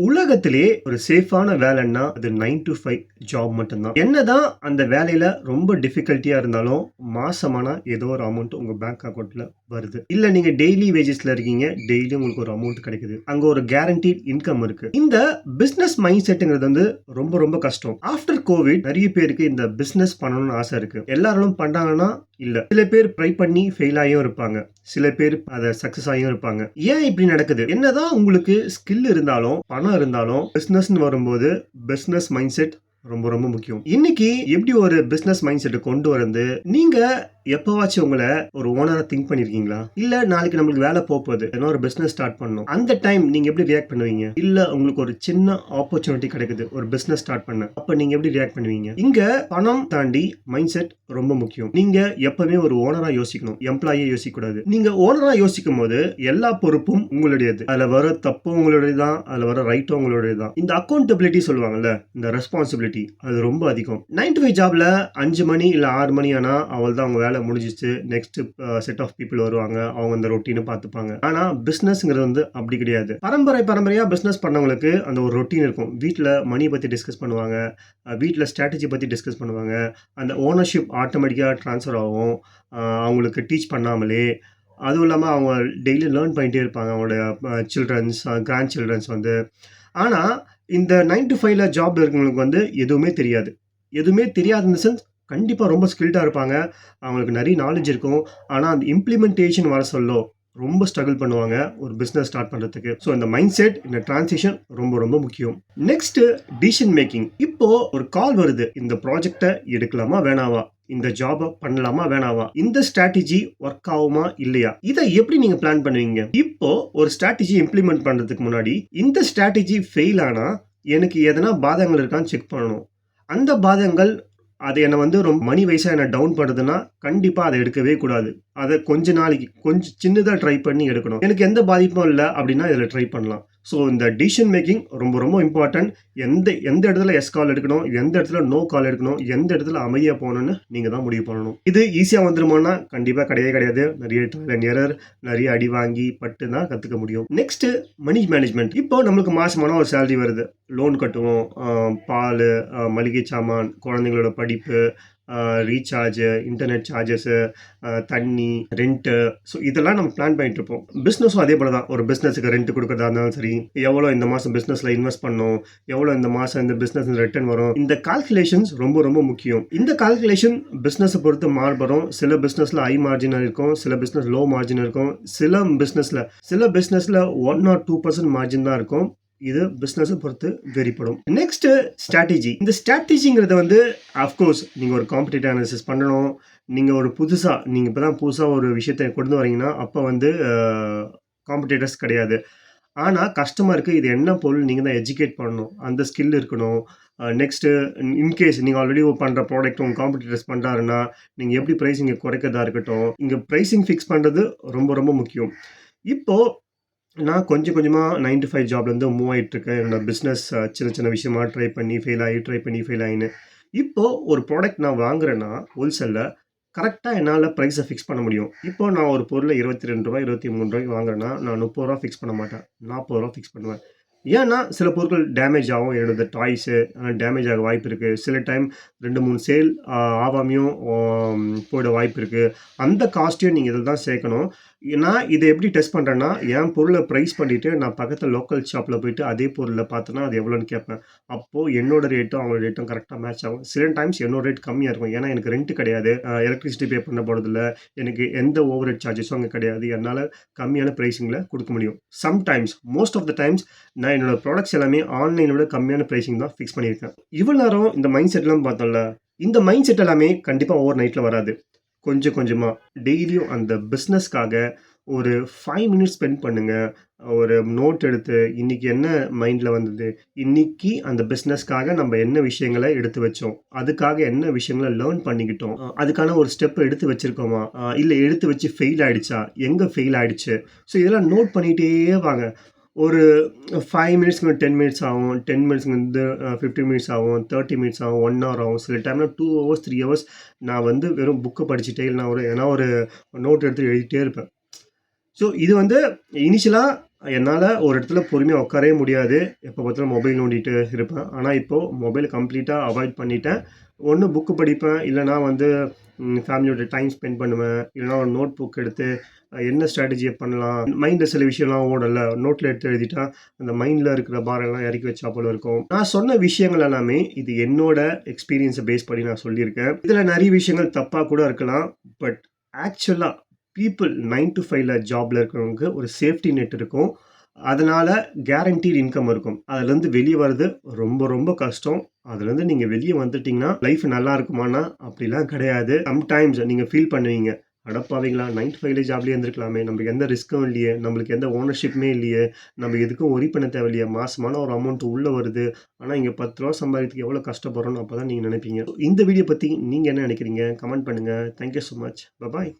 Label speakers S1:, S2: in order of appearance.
S1: உலகத்திலே ஒரு சேஃபான வேலைன்னா அது நைன் டு ஃபைவ் ஜாப் மட்டும்தான். என்னதான் அந்த வேலையில ரொம்ப டிஃபிகல்ட்டியா இருந்தாலும் மாசமான ஏதோ ஒரு அமௌண்ட் உங்க பேங்க் அக்கௌண்ட்ல வருது. இல்ல நீங்க டெய்லி வேஜஸ்ல இருக்கீங்க டெய்லி உங்களுக்கு ஒரு அமௌண்ட் கிடைக்குது. அங்க ஒரு கேரண்டீட் இன்கம் இருக்கு. இந்த பிசினஸ் மைண்ட் செட்டுங்கிறது வந்து ரொம்ப ரொம்ப கஷ்டம். ஆஃப்டர் கோவிட் நிறைய பேருக்கு இந்த பிசினஸ் பண்ணணும்னு ஆசை இருக்கு. எல்லாரும் பண்றாங்கன்னா இல்ல. சில பேர் ட்ரை பண்ணி ஃபெயில் ஆகியும் இருப்பாங்க. சில பேர் அதை சக்சஸ் ஆகியும் இருப்பாங்க. ஏன் இப்படி நடக்குது? என்னதான் உங்களுக்கு ஸ்கில் இருந்தாலும் பணம் இருந்தாலும் பிஸ்னஸ்னு வரும்போது பிசினஸ் மைண்ட் செட் ரொம்ப ரொம்ப முக்கியம். இன்னைக்கு எப்படி ஒரு பிசினஸ் மைண்ட் செட்டை கொண்டு வந்து நீங்க எப்போவாச்சும் உங்களை ஒரு ஓனராக திங்க் பண்ணியிருக்கீங்களா இல்லை நாளைக்கு நம்மளுக்கு வேலை போகுது. ஏன்னா ஒரு பிஸ்னஸ் ஸ்டார்ட் பண்ணணும். அந்த டைம் நீங்கள் எப்படி ரியாக்ட் பண்ணுவீங்க? இல்லை உங்களுக்கு ஒரு சின்ன ஆப்பர்ச்சுனிட்டி கிடைக்குது ஒரு பிஸ்னஸ் ஸ்டார்ட் பண்ண. அப்போ நீங்கள் எப்படி ரியாக்ட் பண்ணுவீங்க? இங்கே பணம் தாண்டி மைண்ட் செட் ரொம்ப முக்கியம். நீங்கள் எப்பவுமே ஒரு ஓனராக யோசிக்கணும். எம்ப்ளாயே யோசிக்கக்கூடாது. நீங்கள் ஓனராக யோசிக்கும் போது எல்லா பொறுப்பும் உங்களுடையது. அதில் வர தப்பும் உங்களுடையது தான் அதில் வர ரைட்டும் உங்களுடையது தான் இந்த அக்கௌண்டபிலிட்டி சொல்லுவாங்கல்ல இந்த ரெஸ்பான்சிபிலிட்டி அது ரொம்ப அதிகம். நைன் டு ஃபைவ் ஜாப்ல அஞ்சு மணி இல்லை ஆறு மணி ஆனால் அவள் தான் அவங்க வேலை முடிஞ்சிச்சு. நெக்ஸ்ட் செட் ஆஃப் பீப்புள் வருவாங்க. அவங்க அந்த ரொட்டீனை பார்த்துப்பாங்க. ஆனால் பிஸ்னஸ்ங்கிறது வந்து அப்படி கிடையாது. பரம்பரை பரம்பரையாக பிஸ்னஸ் பண்ணவங்களுக்கு அந்த ஒரு ரொட்டீன் இருக்கும். வீட்டில் மணி பற்றி டிஸ்கஸ் பண்ணுவாங்க. வீட்டில் ஸ்ட்ராட்டஜி பற்றி டிஸ்கஸ் பண்ணுவாங்க. அந்த ஓனர்ஷிப் ஆட்டோமேட்டிக்காக ட்ரான்ஸ்ஃபர் ஆகும். அவங்களுக்கு டீச் பண்ணாமலே. அதுவும் இல்லாமல் அவங்க டெய்லி லேர்ன் பண்ணிகிட்டே இருப்பாங்க. அவங்களோட சில்ட்ரன்ஸ் கிராண்ட் சில்ட்ரன்ஸ் வந்து. ஆனால் இந்த நைன் டு ஃபைவ்ல ஜாப் இருக்கவங்களுக்கு வந்து எதுவுமே தெரியாது. எதுவுமே தெரியாது இந்த சென்ஸ் கண்டிப்பாக ரொம்ப ஸ்கில்டாக இருப்பாங்க. அவங்களுக்கு நிறைய நாலேஜ் இருக்கும். ஆனால் அந்த இம்ப்ளிமெண்டேஷன் வர சொல்லோ ரொம்ப ஸ்ட்ரகிள் பண்ணுவாங்க ஒரு பிஸ்னஸ் ஸ்டார்ட் பண்ணுறதுக்கு ஸோ இந்த மைண்ட் செட் இந்த டிரான்சிஷன் ரொம்ப ரொம்ப முக்கியம். நெக்ஸ்ட் டிசிஷன் மேக்கிங் இப்போ ஒரு கால் வருது. இந்த ப்ராஜெக்டை எடுக்கலாமா வேணாவா? இந்த ஜாபை பண்ணலாமா வேணாவா? இந்த ஸ்ட்ராட்டஜி ஒர்க் ஆகுமா இல்லையா? இதை எப்படி நீங்க பிளான் பண்ணுவீங்க? இப்போ ஒரு ஸ்ட்ராட்டஜி இம்ப்ளிமெண்ட் பண்றதுக்கு முன்னாடி இந்த ஸ்ட்ராட்டஜி ஃபெயில் ஆனா எனக்கு எதனா பாதகங்கள் இருக்கான்னு செக் பண்ணணும். அந்த பாதகங்கள் அது என்னை வந்து ரொம்ப மணி வயசாக என்னை டவுன் பண்ணுறதுன்னா கண்டிப்பாக அதை எடுக்கவே கூடாது. அதை கொஞ்ச நாளைக்கு கொஞ்சம் சின்னதாக ட்ரை பண்ணி எடுக்கணும். எனக்கு எந்த பாதிப்பும் இல்லை அப்படின்னா இதில் ட்ரை பண்ணலாம். ஸோ இந்த டிசிஷன் மேக்கிங் ரொம்ப ரொம்ப இம்பார்ட்டன்ட் எந்த எந்த இடத்துல எஸ் கால் எடுக்கணும் எந்த இடத்துல நோ கால் எடுக்கணும் எந்த இடத்துல அமைதியாக போகணும்னு நீங்கள் தான் முடிவு பண்ணணும். இது ஈஸியாக வந்துருமானா கண்டிப்பாக கிடையவே கிடையாது. நிறைய ட்ரையல் எரர் நிறைய அடி வாங்கி பட்டு தான் கற்றுக்க முடியும். நெக்ஸ்ட்டு மணி மேனேஜ்மெண்ட் இப்போ நம்மளுக்கு மாதமான ஒரு சேலரி வருது. லோன் கட்டுவோம். பால் மளிகை சாமான் குழந்தைங்களோட படிப்பு ரீசார்ஜு இன்டர்நெட் சார்ஜஸ்ஸு தண்ணி ரெண்ட்டு ஸோ இதெல்லாம் நம்ம பிளான் பண்ணிட்டு இருப்போம் பிஸ்னஸும் அதே போல தான் ஒரு பிஸ்னஸுக்கு ரெண்ட் கொடுக்குறதா இருந்தாலும் சரி எவ்வளோ இந்த மாதம் பிஸ்னஸில் இன்வெஸ்ட் பண்ணோம் எவ்வளோ இந்த மாதம் இந்த பிஸ்னஸ் ரிட்டர்ன் வரும் இந்த கால்குலேஷன்ஸ் ரொம்ப ரொம்ப முக்கியம். இந்த கால்குலேஷன் பிஸ்னஸை பொறுத்து மாறுபடும். சில பிஸ்னஸில் ஹை மார்ஜின் இருக்கும் சில பிஸ்னஸ் லோ மார்ஜின் இருக்கும். சில பிஸ்னஸில் சில பிஸ்னஸில் one or two percent margin தான் இருக்கும். இது பிஸ்னஸை பொறுத்து வெறிப்படும். நெக்ஸ்ட் ஸ்ட்ராட்டஜி இந்த ஸ்ட்ராட்டஜிங்கிறத வந்து அஃப்கோர்ஸ் நீங்கள் ஒரு காம்படிட்டிவ் அனாலிசிஸ் பண்ணணும். நீங்கள் ஒரு புதுசாக நீங்கள் இப்போ தான் புதுசாக ஒரு விஷயத்தை கொண்டு வரீங்கன்னா அப்போ வந்து காம்படிட்டர்ஸ் கிடையாது. ஆனால் கஸ்டமருக்கு இது என்ன பொருள் நீங்கள் தான் எஜுகேட் பண்ணணும். அந்த ஸ்கில் இருக்கணும். நெக்ஸ்ட்டு இன்கேஸ் நீங்கள் ஆல்ரெடி பண்ணுற ப்ராடக்ட் உங்கள் காம்படிட்டர்ஸ் பண்ணுறாருன்னா நீங்கள் எப்படி ப்ரைஸிங்கை குறைக்கிறதா இருக்கட்டும் இங்கே ப்ரைஸிங் ஃபிக்ஸ் பண்ணுறது ரொம்ப ரொம்ப முக்கியம். இப்போது நான் கொஞ்சம் கொஞ்சமாக நைன் டு ஃபைவ் ஜாப்லேருந்து மூவ் ஆகிட்டு என்னோடய என்னோட பிஸ்னஸ் சின்ன சின்ன விஷயமா ட்ரை பண்ணி ஃபெயில் ஆகி ட்ரை பண்ணி ஃபெயில் ஆகின்னு இப்போது ஒரு ப்ராடக்ட் நான் வாங்குறேன்னா ஹோல்சேலில் கரெக்டாக என்னால் ப்ரைஸை ஃபிக்ஸ் பண்ண முடியும். இப்போ நான் ஒரு பொருளை இருபத்தி ரெண்டு ரூபாய் இருபத்தி மூணு ரூபாய்க்கு வாங்குறேன்னா நான் முப்பது ரூபா ஃபிக்ஸ் பண்ண மாட்டேன். நாற்பது ரூபா ஃபிக்ஸ் பண்ணுவேன். ஏன்னா சில பொருட்கள் டேமேஜ் ஆகும். என்னோட டாய்ஸு டேமேஜ் ஆக வாய்ப்பு இருக்குது சில டைம் ரெண்டு மூணு சேல் ஆகாமையும் போயிட வாய்ப்பு இருக்குது அந்த காஸ்ட்டையும் நீங்கள் இதில் தான் சேர்க்கணும். நான் இதை எப்படி டெஸ்ட் பண்ணுறேன்னா என் பொருளை ப்ரைஸ் பண்ணிவிட்டு நான் பக்கத்தில் லோக்கல் ஷாப்பில் போயிட்டு அதே பொருளை பார்த்தேன்னா அது எவ்வளோன்னு கேட்பேன். அப்போது என்னோட ரேட்டும் அவங்களோட ரேட்டும் கரெக்டாக மேட்ச் ஆகும். சில டைம்ஸ் என்னோட ரேட் கம்மியாக இருக்கும். ஏன்னா எனக்கு ரெண்ட் கிடையாது. எலக்ட்ரிசிட்டி பே பண்ண போகிறதில்ல எனக்கு எந்த ஓவர் ஹெட் சார்ஜஸும் அங்கே கிடையாது. என்னால் கம்மியான ப்ரைஸிங்கில் கொடுக்க முடியும். Sometimes most of the times நான் என்னோட ப்ராடக்ட்ஸ் எல்லாமே ஆன்லைனோட கம்மியான ப்ரைஸிங் தான் ஃபிக்ஸ் பண்ணியிருக்கேன். இவ்வளோ நேரம் இந்த மைண்ட் செட்லாம் பார்த்தோம்ல இந்த மைண்ட் செட் எல்லாமே கண்டிப்பாக ஓவர் நைட்டில் வராது. கொஞ்சம் கொஞ்சமாக டெய்லியும் அந்த பிஸ்னஸ்க்காக ஒரு ஃபைவ் மினிட்ஸ் ஸ்பெண்ட் பண்ணுங்கள் ஒரு நோட் எடுத்து இன்றைக்கி என்ன மைண்டில் வந்தது? இன்றைக்கி அந்த பிஸ்னஸ்க்காக நம்ம என்ன விஷயங்களை எடுத்து வச்சோம்? அதுக்காக என்ன விஷயங்களை லேர்ன் பண்ணிக்கிட்டோம்? அதுக்கான ஒரு ஸ்டெப் எடுத்து வச்சுருக்கோமா? இல்லை எடுத்து வச்சு ஃபெயில் ஆகிடுச்சா எங்கே ஃபெயில் ஆகிடுச்சு ஸோ இதெல்லாம் நோட் பண்ணிகிட்டே வாங்க. ஒரு ஃபைவ் மினிட்ஸ்க்கு டென் மினிட்ஸ் ஆகும் டென் மினிட்ஸ்க்கு வந்து ஃபிஃப்டி மினிட்ஸ் ஆகும் தேர்ட்டி மினிட்ஸ் ஆகும் ஒன் ஹவர் ஆகும். சில டைமில் டூ ஹவர்ஸ் த்ரீ ஹவர்ஸ் நான் வந்து வெறும் புக்கை படிச்சுட்டே இல்லை நான் ஒரு ஏன்னா ஒரு நோட் எடுத்து எழுதிட்டே இருப்பேன். ஸோ இது வந்து இனிஷியலாக என்னால் ஒரு இடத்துல பொறுமையாக உட்காரவே முடியாது. எப்போ பார்த்தாலும் மொபைல் நோண்டிட்டு இருப்பேன். ஆனால் இப்போ மொபைல் கம்ப்ளீட்டாக அவாய்ட் பண்ணிட்டேன். ஒன்று புக்கு படிப்பேன். இல்லைனா வந்து ஃபேமிலியோட டைம் ஸ்பெண்ட் பண்ணுவேன். இல்லைனா ஒரு நோட் புக் எடுத்து என்ன ஸ்ட்ராட்டஜியை பண்ணலாம்? மைண்டில் சில விஷயம்லாம் ஓடலை நோட்டில் எடுத்து எழுதிட்டா, அந்த மைண்டில் இருக்கிற பாரெல்லாம் இறக்கி வச்சா போல இருக்கும். நான் சொன்ன விஷயங்கள் எல்லாமே இது என்னோட எக்ஸ்பீரியன்ஸை பேஸ் பண்ணி நான் சொல்லியிருக்கேன். இதில் நிறைய விஷயங்கள் தப்பாக கூட இருக்கலாம். பட் ஆக்சுவலாக பீப்புள் நைன் டு ஃபைவ்ல ஜாப்ல இருக்கிறவங்களுக்கு ஒரு சேஃப்டி நெட் இருக்கும். அதனால கேரண்டீட் இன்கம் இருக்கும். அதுலேருந்து வெளியே வர்றது ரொம்ப ரொம்ப கஷ்டம். அதுலேருந்து நீங்கள் வெளியே வந்துட்டீங்கன்னா, லைஃப் நல்லா இருக்குமான்னா, அப்படிலாம் கிடையாது. சம்டைம்ஸ் நீங்கள் ஃபீல் பண்ணுவீங்க. அடப்பாவீங்களா 9 டூ 5ல ஜாப்லேயே இருந்திருக்கலாமே! நம்மளுக்கு எந்த ரிஸ்க்கும் இல்லையே! நம்மளுக்கு எந்த ஓனர்ஷிப்புமே இல்லையே! நம்ம எதுக்கும் ஒரி பண்ண தேவையில்லையே! மாசமான ஒரு அமௌண்ட் உள்ளே வருது. ஆனால் இங்கே பத்து ரூபா சம்பாதிக்கிறதுக்கு எவ்வளோ கஷ்டப்படுறோம்னு அப்பதான் நீங்கள் நினைப்பீங்க. இந்த வீடியோ பற்றி நீங்கள் என்ன நினைக்கிறீங்க? கமெண்ட் பண்ணுங்கள் thank you much. Bye bye.